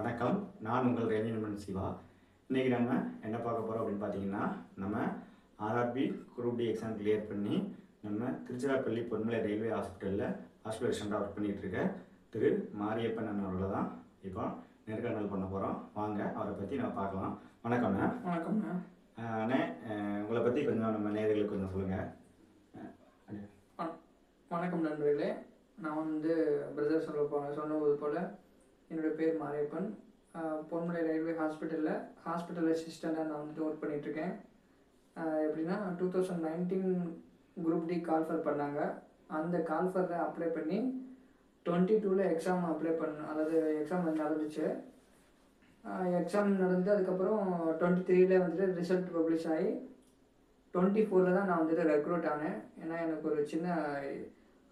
வணக்கம். நான் உங்கள் ரேஞ்சினமன் சிவா. இன்றைக்கி நம்ம என்ன பார்க்க போகிறோம் அப்படின்னு பார்த்தீங்கன்னா நம்ம RRB group D exam clear பண்ணி நம்ம திருச்சிராப்பள்ளி பொன்மலை ரயில்வே ஹாஸ்பிட்டலில் ஹாஸ்பிட்டல் ஒர்க் பண்ணிகிட்டு இருக்க திரு மாரியப்பன் அவர்களை தான் இப்போ நேர்காணல் பண்ண போகிறோம் வாங்க அவரை பற்றி நம்ம பார்க்கலாம். வணக்கம்ண்ணா வணக்கம்ண்ணா அண்ணே உங்களை பற்றி கொஞ்சம் நம்ம நேயர்களுக்கு கொஞ்சம் சொல்லுங்கள் வணக்கம் நண்பர்களே. நான் வந்து பிரதர் சொல்ல போ சொன்னது போல் என்னோடய பேர் மாரியப்பன். ஆஹ் பொன்மலை ரயில்வே ஹாஸ்பிட்டலில் ஹாஸ்பிட்டல் அசிஸ்டண்ட்டாக நான் வந்துட்டு ஒர்க் பண்ணிகிட்ருக்கேன் எப்படின்னா two thousand nineteen group D call for பண்ணாங்க. அந்த கால்ஃபரில் அப்ளை பண்ணி டுவெண்ட்டி டூவில் எக்ஸாம் அப்ளை பண்ண அதாவது எக்ஸாம் நடந்துச்சு. எக்ஸாம் நடந்து அதுக்கப்புறம் டுவெண்ட்டி த்ரீல வந்துட்டு ரிசல்ட் பப்ளிஷ் ஆகி டுவெண்ட்டி ஃபோரில் தான் நான் வந்துட்டு ரெக்ரூட் ஆனேன். ஏன்னா எனக்கு ஒரு சின்ன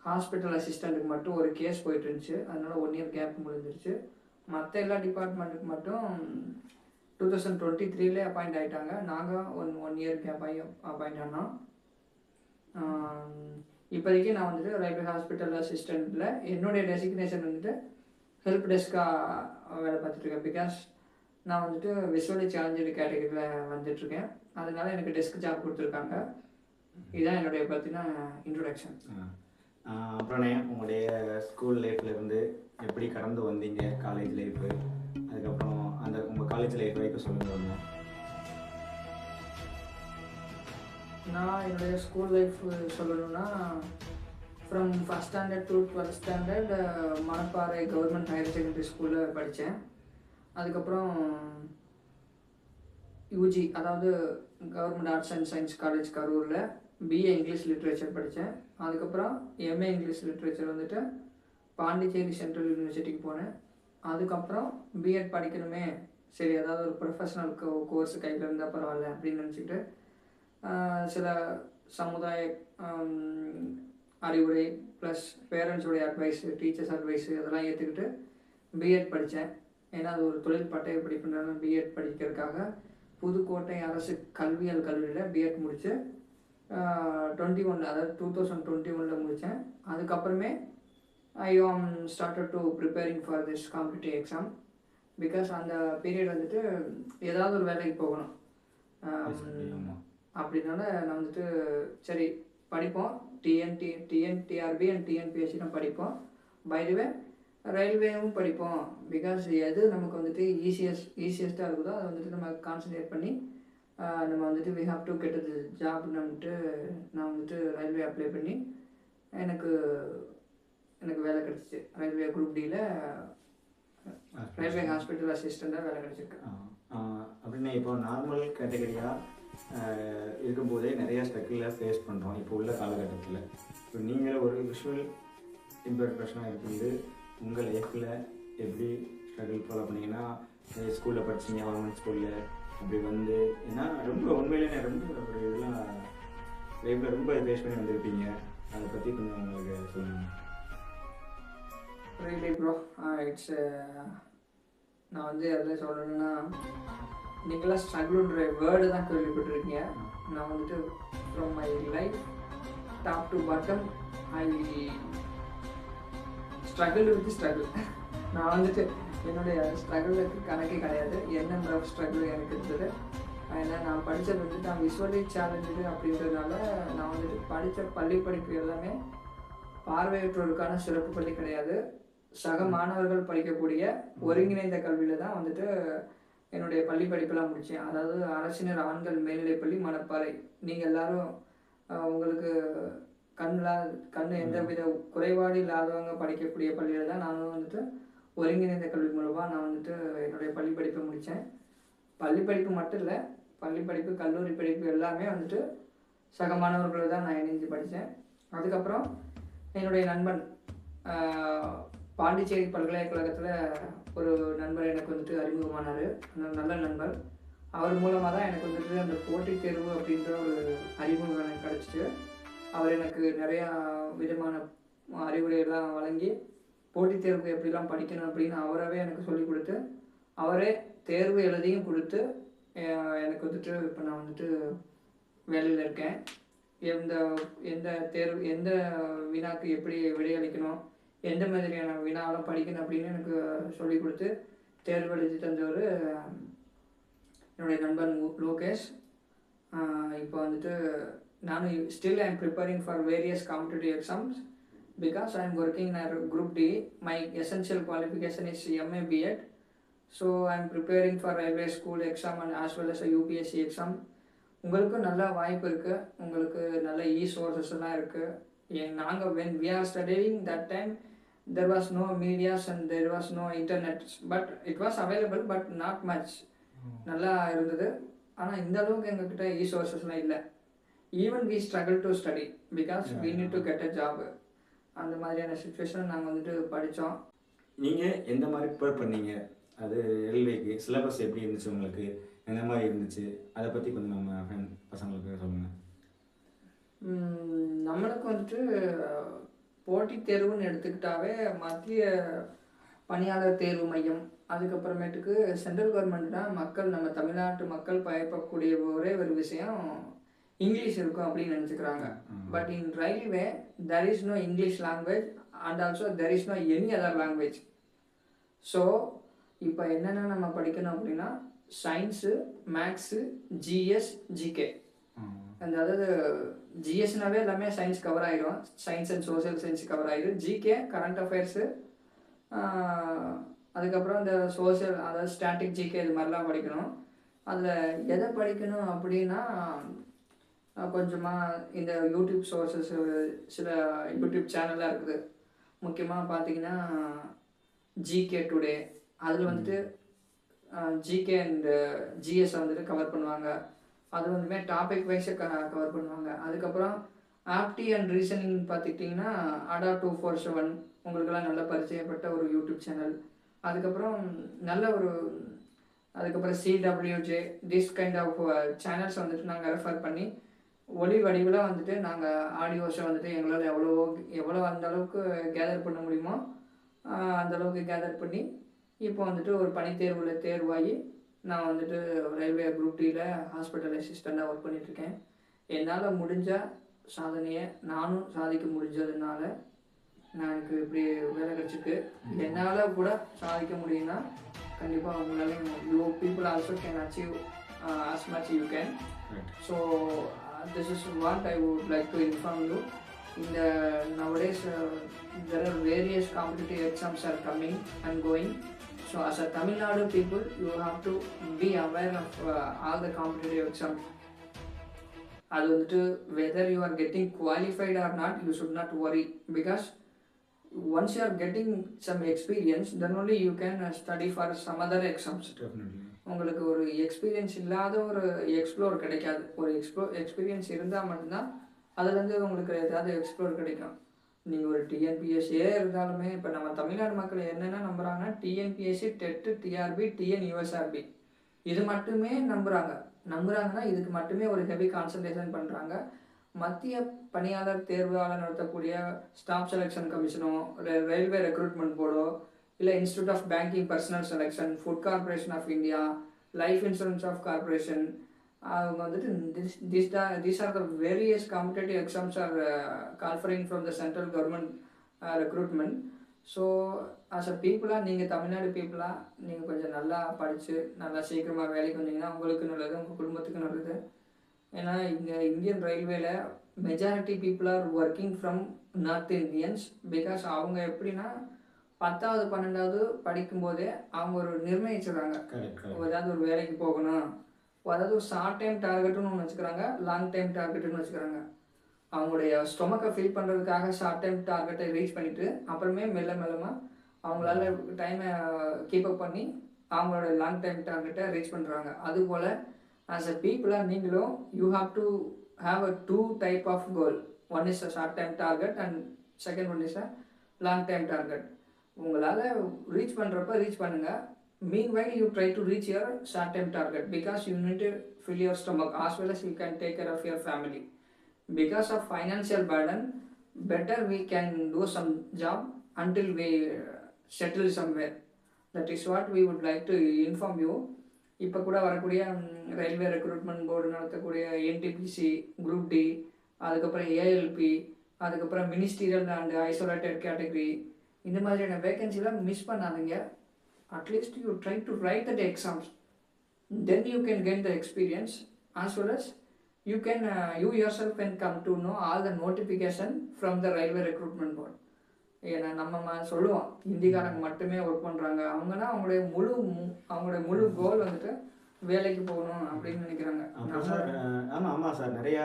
ஹாஸ்பிட்டல் அசிஸ்டண்ட்டுக்கு மட்டும் ஒரு கேஸ் போயிட்டு இருந்துச்சு. அதனால ஒன் இயர் கேப் முடிஞ்சிருச்சு. மற்ற எல்லா டிபார்ட்மெண்ட்டுக்கு மட்டும் டூ தௌசண்ட் டுவெண்ட்டி த்ரீலே அப்பாயிண்ட் ஆகிட்டாங்க நாங்கள் ஒன் ஒன் இயர் கேப் ஆகி அப்பாயிண்ட் ஆனோம் இப்போதைக்கு நான் வந்துட்டு ரயில்வே ஹாஸ்பிட்டல் அசிஸ்டண்ட்டில் என்னுடைய டெசிக்னேஷன் வந்துட்டு ஹெல்ப் டெஸ்க்காக வேலை பார்த்துட்ருக்கேன் பிகாஸ் நான் வந்துட்டு விசுவலி சேலஞ்சு கேட்டகரியில் வந்துட்டுருக்கேன் அதனால எனக்கு டெஸ்க் ஜாப் கொடுத்துருக்காங்க. இதுதான் என்னுடைய பார்த்தீங்கன்னா இன்ட்ரொடக்ஷன் அப்புறம்ண்ணே உங்களுடைய ஸ்கூல் லைஃப்ல இருந்து எப்படி கடந்து வந்தீங்க? காலேஜ் லைஃபு அதுக்கப்புறம் அந்த உங்கள் காலேஜ் லைஃப் வரைக்கும் சொல்லுங்க நான் என்னுடைய ஸ்கூல் லைஃப் சொல்லணும்னா from first standard to twelfth standard Manapparai government higher secondary ஸ்கூலில் படித்தேன் அதுக்கப்புறம் யூஜி அதாவது government arts and science college கரூரில் பிஏ இங்கிலீஷ் லிட்ரேச்சர் படித்தேன் அதுக்கப்புறம் எம்ஏ இங்கிலீஷ் லிட்ரேச்சர் வந்துட்டு பாண்டிச்சேரி சென்ட்ரல் யூனிவர்சிட்டிக்கு போனேன். அதுக்கப்புறம் பிஎட் படிக்கணுமே. சரி ஏதாவது ஒரு ப்ரொஃபஷனல் கோர்ஸ் கையில் இருந்தால் பரவாயில்ல அப்படின்னு நினச்சிக்கிட்டு சில சமுதாய அறிவுரை ப்ளஸ் பேரண்ட்ஸோடைய அட்வைஸு டீச்சர்ஸ் அட்வைஸு அதெல்லாம் ஏற்றுக்கிட்டு பிஎட் படித்தேன் ஏன்னா அது ஒரு தொழில் பட்டய படிப்புனால பிஎட் படிக்கிறதுக்காக புதுக்கோட்டை அரசு கல்வியல் கல்லூரியில் பிஎட் முடித்து டுவெண்ட்டி ஒன் அதாவது டூ தௌசண்ட் டுவெண்ட்டி ஒனில் முடித்தேன் அதுக்கப்புறமே I am started to preparing for this competitive exam because அந்த பீரியட் வந்துட்டு ஏதாவது ஒரு வேலைக்கு போகணும். அப்படினால நான் வந்துட்டு சரி படிப்போம். டிஎன்டி டிஎன்டிஆர்பி அண்ட் டிஎன்பிஎஸ்சி நம்ம படிப்போம். பைதுவே ரயில்வேவும் படிப்போம். பிகாஸ் எது நமக்கு வந்துட்டு ஈஸியஸ்ட் ஈஸியஸ்ட்டாக இருக்குதோ அதை வந்துட்டு நம்ம கான்சன்ட்ரேட் பண்ணி நம்ம வந்துட்டு வி ஹாவ் டு கெட் அது ஜாப்னு வந்துட்டு நான் வந்துட்டு ரயில்வே அப்ளை பண்ணி எனக்கு எனக்கு வேலை கிடச்சிச்சு. ரயில்வே குரூப் டியில் ரயில்வே ஹாஸ்பிட்டல் அசிஸ்டண்ட்டாக வேலை கிடச்சிருக்கு. அப்படின்னு இப்போ நார்மல் கேட்டகரியாக இருக்கும்போதே நிறைய ஸ்ட்ரகிளில் ஃபேஸ் பண்ணுறோம் இப்போ உள்ள காலகட்டத்தில். இப்போ நீங்கள் ஒரு விஷுவல் இம்பேர்ட் பர்சனாக இருக்குது உங்கள் லைஃப்பில் எப்படி ஸ்ட்ரகிள் ஃபாலோ பண்ணீங்கன்னா ஸ்கூலில் படிச்சீங்க கவர்மெண்ட் ஸ்கூலில் அப்படி வந்து ஏன்னா ரொம்ப உண்மையிலே ரொம்ப ஒரு இதெல்லாம் லைஃப்பில் ரொம்ப பேஸ் பண்ணி வந்திருப்பீங்க. அதை பற்றி கொஞ்சம் உங்களுக்கு சொல்லுங்க. ரியலி ப்ரோ இட்ஸ் நான் வந்து அதில் சொல்லணும்னா நீங்களாம் ஸ்ட்ரகிள்ன்ற வேர்டு தான் கேள்விப்பட்டிருக்கீங்க. நான் வந்துட்டு from my life top to bottom I struggle with struggle நான் வந்துட்டு என்னுடைய ஸ்ட்ரகிளுக்கு கணக்கே கிடையாது. என்ன ஆஃப் ஸ்ட்ரகிள் எனக்கு இருந்தது. ஏன்னா நான் படித்தது வந்து நான் விசுவலி சேலஞ்சு அப்படின்றதுனால நான் வந்துட்டு படித்த பள்ளி படிப்பு எல்லாமே பார்வையற்றோருக்கான சிறப்பு பள்ளி கிடையாது. சக மாணவர்கள் படிக்கக்கூடிய ஒருங்கிணைந்த கல்வியில தான் வந்துட்டு என்னுடைய பள்ளி படிப்பெல்லாம் முடித்தேன் அதாவது அரசினர் ஆண்கள் மேல்நிலைப்பள்ளி மணப்பாறை. நீங்கள் எல்லாரும் உங்களுக்கு கண்ணில் கண் எந்த வித குறைபாடு இல்லாதவங்க படிக்கக்கூடிய பள்ளியில் தான் நானும் வந்துட்டு ஒருங்கிணைந்த கல்வி மூலமாக நான் வந்துட்டு என்னுடைய பள்ளி படிப்பை முடித்தேன் பள்ளி படிப்பு மட்டும் இல்லை பள்ளி படிப்பு கல்லூரி படிப்பு எல்லாமே வந்துட்டு சக மாணவர்களோட தான் நான் இணைஞ்சு படித்தேன் அதுக்கப்புறம் என்னுடைய நண்பன் பாண்டிச்சேரி பல்கலைக்கழகத்தில் ஒரு நண்பர் எனக்கு வந்துட்டு அறிமுகமானார். அந்த நல்ல நண்பர். அவர் மூலமாக தான் எனக்கு வந்துட்டு அந்த போட்டித் தேர்வு அப்படின்ற ஒரு அறிமுகம் எனக்கு கிடச்சிட்டு அவர் எனக்கு நிறையா விதமான அறிவுரையெல்லாம் வழங்கி போட்டித் தேர்வுக்கு எப்படிலாம் படிக்கணும் அப்படின்னு அவராகவே எனக்கு சொல்லிக் கொடுத்து அவரே தேர்வு எழுதியும் கொடுத்து எனக்கு வந்துட்டு இப்போ நான் வந்துட்டு வேலையில் இருக்கேன். எந்த எந்த தேர்வு எந்த வினாக்கு எப்படி விடையளிக்கணும் எந்த மாதிரியான வினாலாம் படிக்கணும் அப்படின்னு எனக்கு சொல்லிக் கொடுத்து தேர்வு எழுதி தந்தவர் என்னுடைய நண்பன் லோகேஷ். இப்போ வந்துட்டு நானும் still I am preparing for various competitive exams because I am working group D my essential qualification is MA BEd so I am preparing for railway school exam and as well as UPSC exam உங்களுக்கும் நல்ல வாய்ப்பு இருக்குது உங்களுக்கு நல்ல இ sources எல்லாம் இருக்குது நாங்கள் when we are studying that time there was no medias and there was no internet but it was available but not much நல்லா இருந்தது. ஆனால் இந்த அளவுக்கு எங்ககிட்ட இ சோர்சஸ்லாம் இல்லை. Even we struggle to study because we need to get a job அந்த மாதிரியான சுச்சுவேஷன் நாங்கள் வந்துட்டு படித்தோம் நீங்கள் எந்த மாதிரி ப்ரிப்பேர் பண்ணீங்க? அது ரயில்வேக்கு சிலபஸ் எப்படி இருந்துச்சு உங்களுக்கு? எந்த மாதிரி இருந்துச்சு? அதை பற்றி கொஞ்சம் நம்ம friend பசங்களுக்கு சொல்லுங்கள் நம்மளுக்கு வந்துட்டு போட்டித் தேர்வுன்னு எடுத்துக்கிட்டாவே மத்திய பணியாளர் தேர்வு மையம் அதுக்கப்புறமேட்டுக்கு சென்ட்ரல் கவர்மெண்ட் தான் மக்கள் நம்ம தமிழ்நாட்டு மக்கள் பயப்படக்கூடிய ஒரே ஒரு விஷயம் இங்கிலீஷ் இருக்கும் அப்படின்னு நினச்சிக்கிறாங்க. But in railway there is no English language and also there is no any other language so இப்போ என்னென்ன நம்ம படிக்கணும் அப்படின்னா சயின்ஸு மேக்ஸு ஜிஎஸ் ஜிகே அந்த அதாவது ஜிஎஸ்னாவே எல்லாமே சயின்ஸ் கவர் ஆயிடும் science and social science cover ஆயிடும் ஜிகே கரண்ட் அஃபேர்ஸு அதுக்கப்புறம் இந்த சோஷியல் அதாவது ஸ்டாட்டிக் ஜிகே இது மாதிரிலாம் படிக்கணும். அதில் எதை படிக்கணும் அப்படின்னா கொஞ்சமாக இந்த யூடியூப் சோர்சஸ் சில யூடியூப் சேனல்லாம் இருக்குது. முக்கியமாக பார்த்தீங்கன்னா ஜிகே டுடே அதில் வந்துட்டு ஜிகே அண்ட் ஜிஎஸ் வந்துட்டு கவர் பண்ணுவாங்க. அது வந்துமே டாபிக் வைஸை க கவர் பண்ணுவாங்க. அதுக்கப்புறம் ஆப்டி அண்ட் ரீசனிங் பார்த்துக்கிட்டிங்கன்னா அடா டூ ஃபோர் செவன் உங்களுக்கெல்லாம் நல்ல பரிச்சயப்பட்ட ஒரு யூடியூப் சேனல் அதுக்கப்புறம் நல்ல ஒரு அதுக்கப்புறம் CWJ this kind of channels வந்துட்டு நாங்கள் ரெஃபர் பண்ணி ஒளி வடிவில் வந்துட்டு நாங்கள் ஆடியோஸை வந்துட்டு எங்களால் எவ்வளோ எவ்வளோ அந்த அளவுக்கு கேதர் பண்ண முடியுமோ ஆஹ் அந்த அளவுக்கு கேதர் பண்ணி இப்போ வந்துட்டு ஒரு பணித்தேர்வில் தேர்வாகி நான் வந்துட்டு ரயில்வே குரூப் டியில் ஹாஸ்பிட்டல் அசிஸ்டண்ட்டாக ஒர்க் பண்ணிகிட்ருக்கேன் என்னால் முடிஞ்ச சாதனையை நானும் சாதிக்க முடிஞ்சதுனால நான் எனக்கு இப்படி வேலை கிடச்சிருக்கு. என்னால் கூட சாதிக்க முடியும்னா கண்டிப்பாக உங்களாலையும் you people also can achieve much you can. So uh, this is what i would like to inform you in the nowadays uh, there are various competitive exams are coming and going so as a tamil nadu people you have to be aware of uh, all the competitive exams அது வந்துட்டு whether you are getting qualified or not you should not worry because once you are getting some experience then only you can study for some other exams definitely உங்களுக்கு ஒரு experience இல்லாத ஒரு explore கிடைக்காது. ஒரு எக்ஸ்ப்ளோ experience இருந்தால் மட்டும்தான் அதுலேருந்து உங்களுக்கு ஏதாவது எக்ஸ்ப்ளோர் கிடைக்கும். நீங்கள் ஒரு டிஎன்பிஎஸ்சியே இருந்தாலுமே இப்போ நம்ம தமிழ்நாடு மக்கள் என்னென்ன நம்புகிறாங்கன்னா TNPSC TET TRP TN USRB இது மட்டுமே நம்புகிறாங்க நம்புகிறாங்கன்னா இதுக்கு மட்டுமே ஒரு ஹெவி கான்சன்ட்ரேஷன் பண்ணுறாங்க மத்திய பணியாளர் தேர்வாளர் நடத்தக்கூடிய ஸ்டாஃப் செலெக்ஷன் கமிஷனோ ரயில்வே ரெக்ரூட்மெண்ட் போர்டோ இல்லை institute of banking personnel selection food corporation of India life insurance of corporation அவங்க வந்துட்டு this this these are the various competitive exams are calling for from the central government recruitment so as a பீப்புளாக நீங்கள் தமிழ்நாடு பீப்புளாக நீங்கள் கொஞ்சம் நல்லா படித்து நல்லா சீக்கிரமாக வேலைக்கு வந்தீங்கன்னா உங்களுக்கு நல்லது உங்கள் குடும்பத்துக்கு நல்லது. ஏன்னா இங்கே இந்தியன் ரயில்வேல majority people are working from north Indians because அவங்க எப்படின்னா பத்தாவது பன்னெண்டாவது படிக்கும்போதே அவங்க ஒரு கரெக்ட் ஏதாவது ஒரு வேலைக்கு போகணும். அதாவது ஒரு ஷார்ட் டைம் டார்கெட்னு ஒன்று வச்சுக்கிறாங்க. லாங் டைம் டார்கெட்னு வச்சுக்கிறாங்க. அவங்களுடைய ஸ்டொமக்கை ஃபில் பண்ணுறதுக்காக ஷார்ட் டைம் டார்கெட்டை ரீச் பண்ணிட்டு அப்புறமே மெல்ல மெல்லமாக அவங்களால டைமை கீப் அப் பண்ணி அவங்களோட லாங் டைம் டார்கெட்டை ரீச் பண்ணுறாங்க அதுபோல் ஆஸ் அ பீப்புளாக நீங்களும் you have to have a two type of goal one is a short time target and second one is a long time target உங்களால் ரீச் பண்ணுறப்ப reach பண்ணுங்கள் meanwhile you try to reach your short time target because you need to fill your stomach as well as you can take care of your family because of financial burden better we can do some job until we settle somewhere that is what we would like to inform you இப்போ கூட வரக்கூடிய railway recruitment board நடத்தக்கூடிய NTPC group D அதுக்கப்புறம் ALP அதுக்கப்புறம் ministerial and isolated category இந்த மாதிரியான வேகன்சிலாம் miss பண்ணாதீங்க at least you try to write that exams then you can gain the experience as well as you can uh, you yourself can come to know all the notification from the railway recruitment board ஏன்னா நம்ம சொல்லுவோம் ஹிந்திக்காரங்க மட்டுமே work பண்ணுறாங்க அவங்கன்னா அவங்களுடைய முழு அவங்களுடைய முழு கோல் வந்துட்டு வேலைக்கு போகணும் அப்படின்னு நினைக்கிறாங்க. அப்புறம் சார் அஹ், ஆமா ஆமா சார். நிறைய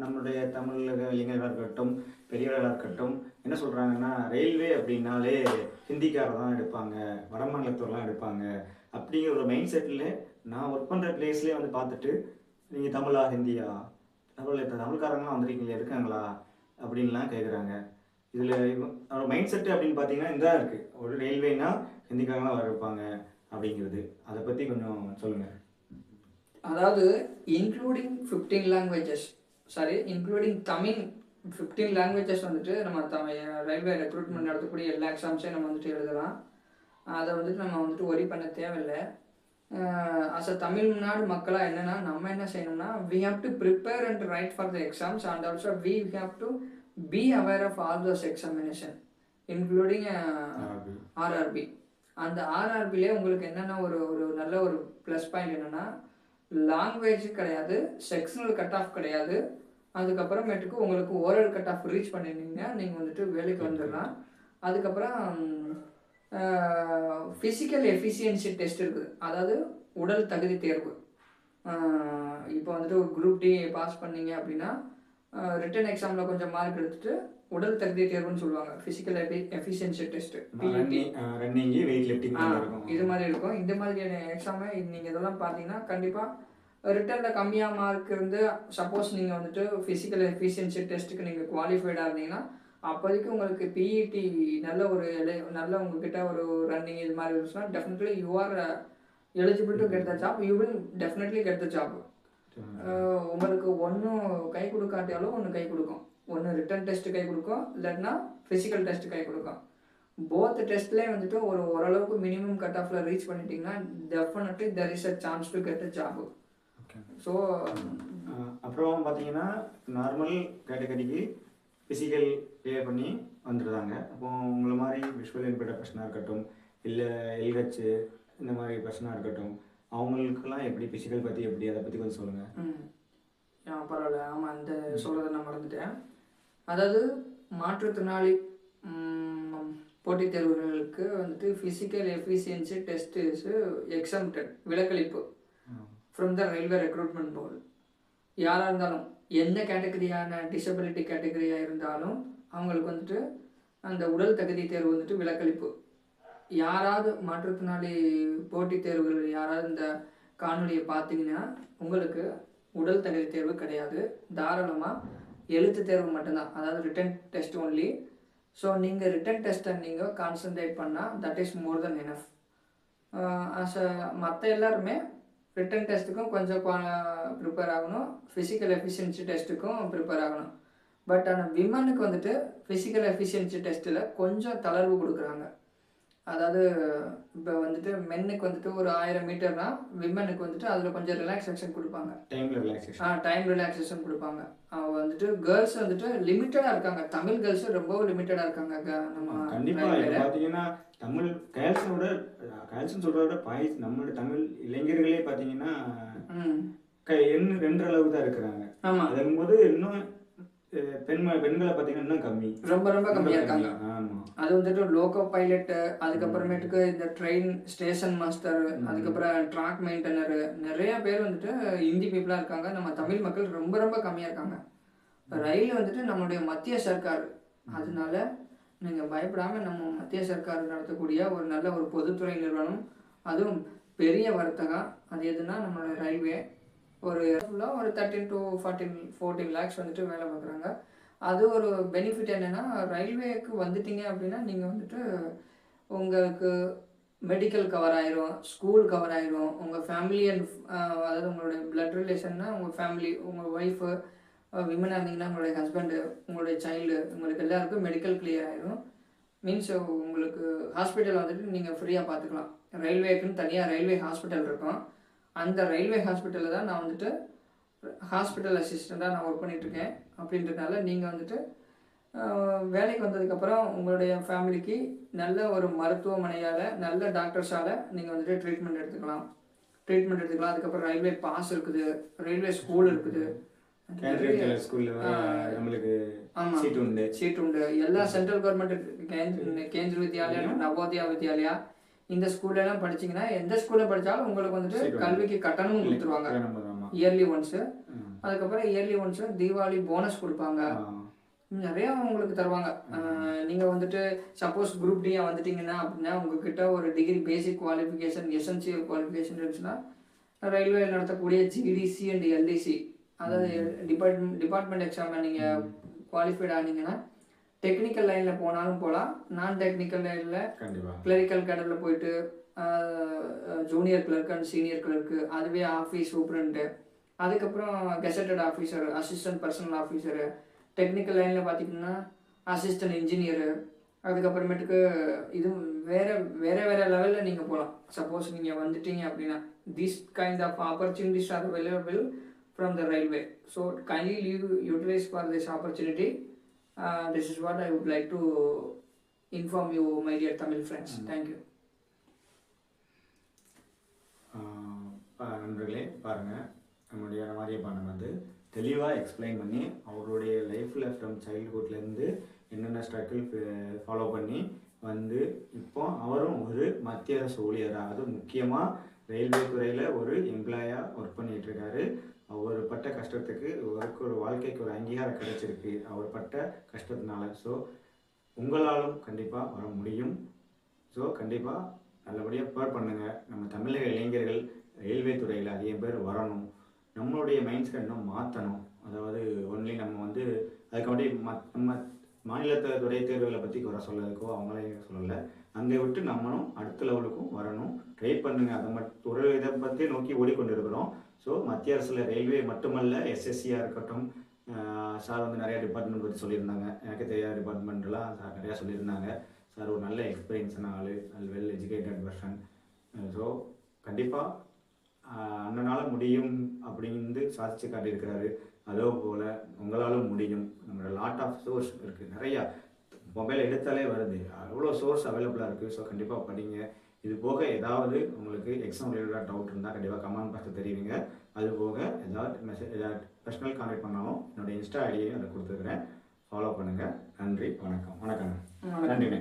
நம்மளுடைய தமிழ் இளைஞர்களாக இருக்கட்டும் பெரியவர்களாக இருக்கட்டும் என்ன சொல்றாங்கன்னா ரயில்வே அப்படின்னாலே ஹிந்திக்காரர் தான் எடுப்பாங்க வட மாநிலத்தூர்லாம் எடுப்பாங்க. அப்படிங்கிற ஒரு மைண்ட் செட்டில் நான் ஒர்க் பண்ணுற பிளேஸ்லேயே வந்து பார்த்துட்டு நீங்கள் தமிழா ஹிந்தியா? தமிழ் தமிழ்காரங்களாம் வந்திருக்கீங்களா இருக்காங்களா? அப்படின்லாம் கேட்குறாங்க இதில் மைண்ட் செட்டு அப்படின்னு பார்த்தீங்கன்னா இந்த இருக்குது ஒரு ரயில்வேனா ஹிந்திக்காரங்களாம் வர இருப்பாங்க அப்படிங்கிறது. அதை பற்றி கொஞ்சம் சொல்லுங்கள் அதாவது including fifteen languages sorry including Tamil fifteen languages வந்துட்டு நம்ம தமிழ் ரயில்வே ரெக்ரூட்மெண்ட் நடத்தக்கூடிய எல்லா எக்ஸாம்ஸையும் நம்ம வந்துட்டு எழுதலாம். அதை வந்துட்டு நம்ம வந்துட்டு ஒரி பண்ண தேவையில்லை. அஸ் அ தமிழ்நாடு மக்களாக என்னென்னா நம்ம என்ன செய்யணும்னா we have to prepare and write for the exams and also we have to be aware of all those examination including RRB அந்த ஆர்ஆர்பிலே உங்களுக்கு என்னென்ன ஒரு ஒரு நல்ல ஒரு ப்ளஸ் பாயிண்ட் என்னென்னா லாங்குவேஜ் கிடையாது செக்ஷனல் கட் ஆஃப் கிடையாது. அதுக்கப்புறமேட்டுக்கு உங்களுக்கு ஓரல் கட் ஆஃப் ரீச் பண்ணிருந்தீங்கன்னா நீங்கள் வந்துட்டு வேலைக்கு வந்துடலாம். அதுக்கப்புறம் ஃபிசிக்கல் எஃபிஷியன்சி டெஸ்ட் இருக்குது. அதாவது உடல் தகுதி தேர்வு. இப்போ வந்துட்டு ஒரு குரூப் டி பாஸ் பண்ணீங்க அப்படின்னா ரிட்டன் எக்ஸாமில் கொஞ்சம் மார்க் எடுத்துட்டு உடல் தகுதி தேர்வுன்னு சொல்லுவாங்க. Physical efficiency test PET running weight lifting இது மாதிரி இருக்கும். இந்த மாதிரியான எக்ஸாமை நீங்கள் இதெல்லாம் பார்த்தீங்கன்னா கண்டிப்பாக ரிட்டனில் கம்மியாக மார்க் இருந்து சப்போஸ் நீங்கள் வந்துட்டு ஃபிசிக்கல் எஃபிஷியன்சி டெஸ்ட்டுக்கு நீங்கள் குவாலிஃபைடாக இருந்தீங்கன்னா அப்போதைக்கு உங்களுக்கு பிஇடி நல்ல ஒரு நல்ல உங்ககிட்ட ஒரு ரன்னிங் இது மாதிரி இருந்துச்சுன்னா definitely you are eligible to get the job you will definitely get the job உங்களுக்கு ஒன்றும் கை கொடுக்காட்டியாலும் ஒன்று கை கொடுக்கும். ஒன்று ரிட்டன் டெஸ்ட் கை கொடுக்கும் இல்லைன்னா ஃபிசிக்கல் டெஸ்ட் கை கொடுக்கும். போத் டெஸ்ட்லேயே வந்துட்டு ஒரு ஓரளவுக்கு மினிமம் கட் ஆஃப்ல ரீச் பண்ணிட்டீங்கன்னா definitely there is a chance to get a job. So அப்புறம் பார்த்தீங்கன்னா நார்மல் கேட்டகரிக்கு ஃபிசிக்கல் கிளியர் பண்ணி வந்துடுறாங்க அப்போ உங்களை மாதிரி விஷுவல் இன்பேட்ட பர்சனாக இருக்கட்டும் இல்லை எல்ஹெச் இந்த மாதிரி பர்சனாக இருக்கட்டும் அவங்களுக்கெல்லாம் எப்படி ஃபிசிக்கல் பற்றி எப்படி அதை பற்றி கொஞ்சம் சொல்லுங்கள் பரவாயில்ல. ஆமாம் அந்த சொல்கிறத நான் மறந்துட்டேன். அதாவது மாற்றுத்திறனாளி போட்டித் தேர்வுகளுக்கு வந்துட்டு physical efficiency test is exempted விலக்களிப்பு. From the railway recruitment board யாராக இருந்தாலும் எந்த கேட்டகரியான டிசபிலிட்டி கேட்டகரியாக இருந்தாலும் அவங்களுக்கு வந்துட்டு அந்த உடல் தகுதி தேர்வு வந்துட்டு விலக்களிப்பு. யாராவது மாற்றுத்திறனாளி போட்டித் தேர்வுகள் யாராவது இந்த காணொலியை பார்த்தீங்கன்னா உங்களுக்கு உடல் தகுதி தேர்வு கிடையாது. தாராளமாக எழுத்து தேர்வு மட்டும்தான். அதாவது ரிட்டன் டெஸ்ட் ஒன்லி ஸோ நீங்கள் ரிட்டன் டெஸ்ட்டை நீங்கள் கான்சன்ட்ரேட் பண்ணால் that is more then enough as மற்ற எல்லாருமே ரிட்டன் டெஸ்ட்டுக்கும் கொஞ்சம் ப்ரிப்பேர் ஆகணும். ஃபிசிக்கல் எஃபிஷியன்சி டெஸ்ட்டுக்கும் ப்ரிப்பேர் ஆகணும். பட் ஆனால் விமனுக்கு வந்துட்டு ஃபிசிக்கல் எஃபிஷியன்சி டெஸ்ட்டில் கொஞ்சம் தளர்வு கொடுக்குறாங்க. அதாவது இப்போ வந்துட்டு மென்னுக்கு வந்துட்டு ஒரு ஆயிரம் மீட்டர்னா விமனுக்கு வந்துட்டு அதில் கொஞ்சம் ரிலாக்ஸேஷன் கொடுப்பாங்க. டைமில் ரிலாக்ஸேஷன் ஆ டைம் ரிலாக்ஸேஷன் கொடுப்பாங்க. அவங்க வந்துட்டு கேர்ள்ஸ் வந்துட்டு லிமிட்டடாக இருக்காங்க. தமிழ் கேர்ள்ஸ் ரொம்ப லிமிட்டடாக இருக்காங்க. நம்ம கண்டிப்பாக. பார்த்தீங்கன்னா தமிழ் கேர்ள்ஸோட கேர்ள்ஸ்னு சொல்கிறத பாய்ஸ் நம்மளோட தமிழ் இளைஞர்களே பார்த்தீங்கன்னா எண்ணு ரெண்டு அளவுக்கு தான் இருக்கிறாங்க. ஆமாம் அதுங்கும்போது இன்னும் பெண்ம பெண்களை பார்த்தீங்கன்னா இன்னும் கம்மி. ரொம்ப ரொம்ப கம்மியாக இருக்காங்க. அது வந்துட்டு லோக்கோ பைலட் அதுக்கப்புறமேட்டுக்கு இந்த ட்ரெயின் ஸ்டேஷன் மாஸ்டர் அதுக்கப்புறம் ட்ராக் மெயின்டெனர் நிறைய பேர் வந்துட்டு இந்தி பீப்புளாக இருக்காங்க. நம்ம தமிழ் மக்கள் ரொம்ப ரொம்ப கம்மியாக இருக்காங்க. ரயில் வந்துட்டு நம்மளுடைய மத்திய சர்க்கார். அதனால நீங்கள் பயப்படாமல் நம்ம மத்திய சர்க்கார் நடத்தக்கூடிய ஒரு நல்ல ஒரு பொதுத்துறை நிறுவனம். அதுவும் பெரிய வர்த்தகம். அது எதுனா நம்மளோட ரயில்வே. ஒரு ஃபுல்லாக ஒரு thirteen to fourteen fourteen lakhs வந்துட்டு வேலை பார்க்குறாங்க. அது ஒரு பெனிஃபிட் என்னென்னா ரயில்வேக்கு வந்துட்டீங்க அப்படின்னா நீங்கள் வந்துட்டு உங்களுக்கு மெடிக்கல் கவர் ஆயிரும் ஸ்கூல் கவர் ஆயிரும். உங்கள் ஃபேமிலி அண்ட் அதாவது உங்களுடைய பிளட் ரிலேஷன்னா உங்கள் ஃபேமிலி உங்கள் ஒய்ஃபு விமனாக இருந்தீங்கன்னா உங்களுடைய ஹஸ்பண்டு உங்களுடைய சைல்டு உங்களுக்கு எல்லாருக்கும் மெடிக்கல் கிளியர் ஆயிரும். மீன்ஸ் உங்களுக்கு ஹாஸ்பிட்டல் வந்துட்டு நீங்கள் ஃப்ரீயாக பார்த்துக்கலாம். ரயில்வேக்குன்னு தனியாக ரயில்வே ஹாஸ்பிட்டல் இருக்கும். அந்த ரயில்வே ஹாஸ்பிட்டலில் தான் நான் வந்துட்டு ஹாஸ்பிட்டல் அசிஸ்டண்ட்டாக நான் ஒர்க் பண்ணிகிட்ருக்கேன் அப்படின்றதுனால நீங்கள் வந்துட்டு வேலைக்கு வந்ததுக்கப்புறம் உங்களுடைய ஃபேமிலிக்கு நல்ல ஒரு மருத்துவமனையால் நல்ல டாக்டர்ஸால் நீங்கள் வந்துட்டு ட்ரீட்மெண்ட் எடுத்துக்கலாம். ட்ரீட்மெண்ட் எடுத்துக்கலாம். அதுக்கப்புறம் ரயில்வே பாஸ் இருக்குது. ரயில்வே ஸ்கூல் இருக்குது. சீட் உண்டு. எல்லா சென்ட்ரல் கவர்மெண்ட் கேந்திர வித்யாலயா நவோதயா வித்யாலயா இந்த ஸ்கூல்ல எல்லாம் படிச்சீங்கன்னா எந்த ஸ்கூல்ல படிச்சாலும் உங்களுக்கு வந்துட்டு. கல்விக்கு கட்டணமும் கொடுத்துருவாங்க. Yearly once. அதுக்கப்புறம் இயர்லி ஒன்ஸ் தீபாவளி போனஸ் கொடுப்பாங்க. நிறைய உங்களுக்கு தருவாங்க. அஹ் நீங்க வந்துட்டு சப்போஸ் குரூப் டி வந்துட்டீங்கன்னா அப்படின்னா உங்ககிட்ட ஒரு degree basic qualification essential qualification இருந்துச்சுன்னா ரயில்வே நடத்தக்கூடிய ஜிடிசி அண்ட் எல்டிசி அதாவது டிபார்ட்மெண்ட் டிபார்ட்மெண்ட் எக்ஸாமில் நீங்கள் குவாலிஃபைட் ஆனீங்கன்னா டெக்னிக்கல் லைனில் போனாலும் போகலாம் நான் டெக்னிக்கல் லைனில் கிளரிக்கல் கேடரில் போயிட்டு junior clerk and senior clerk அதுவே ஆஃபீஸ் சூப்ரண்ட்டு அதுக்கப்புறம் gazetted officer assistant personnel officer technical லைனில் பார்த்தீங்கன்னா அசிஸ்டன்ட் இன்ஜினியரு அதுக்கப்புறமேட்டுக்கு இது வேற வேற வேற லெவலில் நீங்கள் போகலாம் சப்போஸ் நீங்கள் வந்துட்டீங்க அப்படின்னா this kind of opportunities are available from the railway so kindly leave utilize for this opportunity this is what I would like to inform you my dear Tamil friends thank you ah பா- நண்பர்களே பாருங்கள் நம்மளுடைய மாரியப்பண்ணன் வந்து தெளிவாக explain பண்ணி அவருடைய லைஃப்பில் from சைல்ட்ஹுட்லேருந்து என்னென்ன ஸ்ட்ரகிள் ஃபாலோ பண்ணி வந்து இப்போ அவரும் ஒரு மத்திய அரசு ஊழியராக அது முக்கியமாக ரயில்வே துறையில் ஒரு எம்ப்ளாயாக ஒர்க் பண்ணிட்டு இருக்காரு. அவர் பட்ட கஷ்டத்துக்கு அவருக்கு ஒரு வாழ்க்கைக்கு ஒரு அங்கீகாரம் கிடைச்சிருக்கு. அவர் பட்ட கஷ்டத்தினால. ஸோ உங்களாலும் கண்டிப்பாக வர முடியும். ஸோ கண்டிப்பாக நல்லபடியாக ப்ரிப்பேர் பண்ணுங்கள் நம்ம தமிழக இளைஞர்கள் ரயில்வே துறையில் அதிகம் பேர் வரணும். நம்மளுடைய மைண்ட் செட்டும் இன்னும் மாற்றணும் அதாவது ஒன்லி நம்ம வந்து அதுக்காண்டி மத் நம்ம மாநிலத்தை துறை தேர்வுகளை பற்றி வர சொல்லதுக்கோ அவங்களே சொல்லலை. அங்கே விட்டு நம்மளும் அடுத்த லெவலுக்கும் வரணும். ட்ரை பண்ணுங்கள் அதை மட்டும் ஒரு இதை பற்றி நோக்கி ஓடிக்கொண்டிருக்கிறோம். ஸோ மத்திய அரசில் ரயில்வே மட்டுமல்ல எஸ்எஸ்சியாக இருக்கட்டும் சார் வந்து நிறைய டிபார்ட்மெண்ட் பற்றி சொல்லியிருந்தாங்க. எனக்கு தெரியாத டிபார்ட்மெண்ட்லாம் சார் நிறையா சொல்லியிருந்தாங்க. சார் ஒரு நல்ல எக்ஸ்பீரியன்ஸான ஆள். All well educated person so கண்டிப்பாக அண்ணனால் முடியும் அப்படின்னு சாதிச்சு காட்டியிருக்கிறாரு. அதே போல் உங்களாலும் முடியும். நம்மளோட லாட் ஆஃப் சோர்ஸ் இருக்குது நிறையா மொபைல் எடுத்தாலே வருது. அவ்வளோ சோர்ஸ் அவைலபிளாக இருக்குது ஸோ கண்டிப்பாக படிங்க. இது போக ஏதாவது உங்களுக்கு எக்ஸாம் ரிலேட்டடாக டவுட் இருந்தால் கண்டிப்பாக கமெண்ட் பாக்ஸில் தெரிவிங்க. அது போக ஏதாவது மெசேஜ் ஏதாவது பர்சனல் கான்டாக்ட் பண்ணாலும் என்னோட இன்ஸ்டா ஐடியையும் அதை கொடுத்துருக்குறேன். ஃபாலோ பண்ணுங்கள் நன்றி வணக்கம். வணக்கம். நன்றிண்ணே